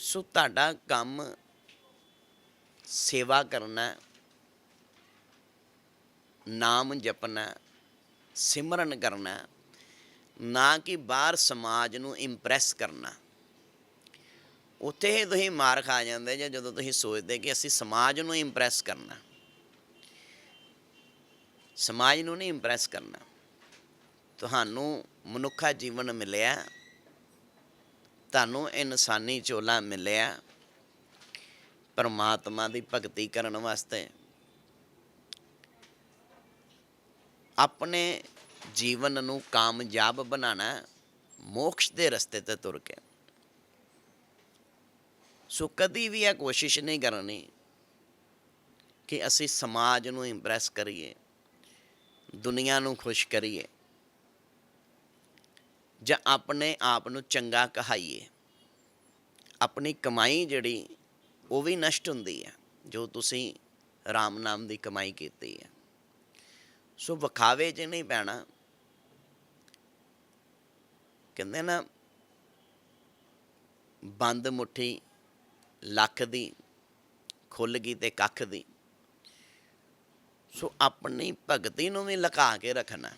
ਸੋ ਤੁਹਾਡਾ ਕੰਮ ਸੇਵਾ ਕਰਨਾ ਨਾਮ ਜਪਣਾ ਸਿਮਰਨ ਕਰਨਾ ਨਾ ਕਿ ਬਾਹਰ ਸਮਾਜ ਨੂੰ ਇੰਪ੍ਰੈਸ ਕਰਨਾ ਉੱਥੇ ਹੀ ਤੁਸੀਂ ਮਾਰ ਖਾ ਜਾਂਦੇ ਜੇ ਜਦੋਂ ਤੁਸੀਂ ਸੋਚਦੇ ਕਿ ਅਸੀਂ ਸਮਾਜ ਨੂੰ ਇੰਪ੍ਰੈਸ ਕਰਨਾ ਸਮਾਜ ਨੂੰ ਨਹੀਂ ਇੰਪ੍ਰੈਸ ਕਰਨਾ। ਤੁਹਾਨੂੰ ਮਨੁੱਖਾ ਜੀਵਨ ਮਿਲਿਆ ਤੁਹਾਨੂੰ ਇਨਸਾਨੀ ਚੋਲਾ ਮਿਲਿਆ ਪਰਮਾਤਮਾ ਦੀ ਭਗਤੀ ਕਰਨ ਵਾਸਤੇ। ਆਪਣੇ ਜੀਵਨ ਨੂੰ ਕਾਮਯਾਬ ਬਣਾਉਣਾ ਮੋਕਸ਼ ਦੇ ਰਸਤੇ ਤੇ ਤੁਰ ਕੇ। ਸੋ ਕਦੀ ਵੀ ਇਹ ਕੋਸ਼ਿਸ਼ ਨਹੀਂ ਕਰਨੀ ਕਿ ਅਸੀਂ ਸਮਾਜ ਨੂੰ ਇੰਪ੍ਰੈਸ ਕਰੀਏ, ਦੁਨੀਆ ਨੂੰ ਖੁਸ਼ ਕਰੀਏ। ਜਾਂ ਆਪਣੇ ਆਪ ਨੂੰ ਚੰਗਾ ਕਹਾਈਏ। ਆਪਣੀ ਕਮਾਈ ਜਿਹੜੀ, ਉਹ ਵੀ ਨਸ਼ਟ ਹੁੰਦੀ ਹੈ, ਜੋ ਤੁਸੀਂ ਰਾਮ ਨਾਮ ਦੀ ਕਮਾਈ ਕੀਤੀ ਹੈ। ਸੋ ਵਿਖਾਵੇ 'ਚ ਨਹੀਂ ਪੈਣਾ, ਕਹਿੰਦੇ ਨਾ, ਬੰਦ ਮੁੱਠੀ ਲੱਖ ਦੀ ਖੁੱਲ ਗਈ ਤੇ ਕੱਖ ਦੀ। ਸੋ ਆਪਣੀ ਭਗਤੀ ਨੂੰ ਵੀ ਲਕਾ ਕੇ ਰੱਖਣਾ।